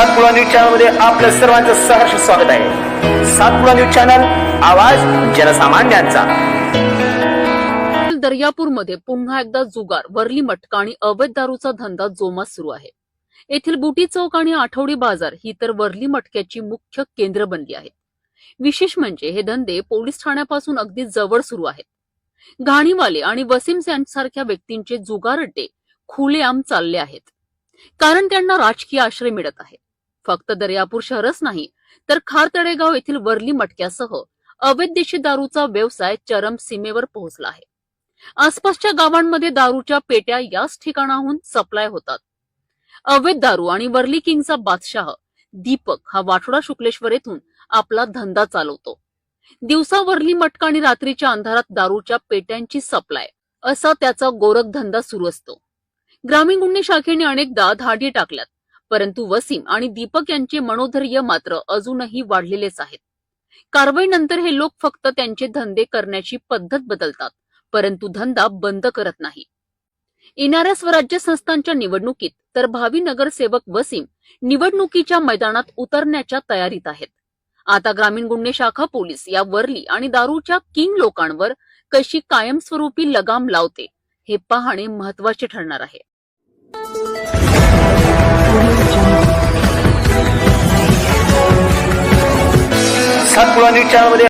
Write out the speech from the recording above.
Satpura news चॅनलमध्ये सर्वांचं सहर्ष स्वागत आहे. सातपुडा न्यूज चॅनल आवाज जनसामान्यांचा. दर्यापूरमध्ये पुन्हा एकदा जुगार वरली मटका आणि अवैध दारूचा धंदा जोमात सुरू आहे. येथील बुटी चौक आणि आठवडी बाजार ही तर वरली मटक्याची मुख्य केंद्र बनली आहेत. विशेष म्हणजे हे धंदे पोलीस ठाण्यापासून अगदी जवळ सुरू आहेत. घाणीवाले आणि वसीम यांसारख्या व्यक्तींचे जुगार अड्डे खुलेआम चालले आहेत. कारण त्यांना राजकीय आश्रय मिळत आहे. फक्त दर्यापूर शहरच नाही तर खार तळेगाव येथील वरली मटक्यासह अवैध देशी दारूचा व्यवसाय चरम सीमेवर पोहोचला आहे. आसपासच्या गावांमध्ये दारूच्या पेट्या याच ठिकाणाहून सप्लाय होतात. अवैध दारू आणि वरली किंगचा बादशाह दीपक हा वाठोडा शुक्लेश्वर येथून आपला धंदा चालवतो. दिवसा वरली मटका आणि रात्रीच्या अंधारात दारूच्या पेट्यांची सप्लाय असा त्याचा गोरखधंदा सुरू असतो. ग्रामीण गुन्हे शाखेने अनेकदा धाडी टाकल्यात. परंतु वसीम आणि दीपक यांचे मनोधैर्य मात्र अजूनही वाढलेलेच आहेत. कारवाईनंतर हे लोक फक्त त्यांचे धंदे करण्याची पद्धत बदलतात परंतु धंदा बंद करत नाही. येणाऱ्या स्वराज्य संस्थांच्या निवडणुकीत तर भावी नगरसेवक वसीम निवडणुकीच्या मैदानात उतरण्याच्या तयारीत आहेत. आता ग्रामीण गुन्हे शाखा पोलीस या वरली आणि दारूच्या किंग लोकांवर कशी कायमस्वरूपी लगाम लावते हे पाहणे महत्त्वाचे ठरणार आहे. सातपुडा न्यूज चॅनलमध्ये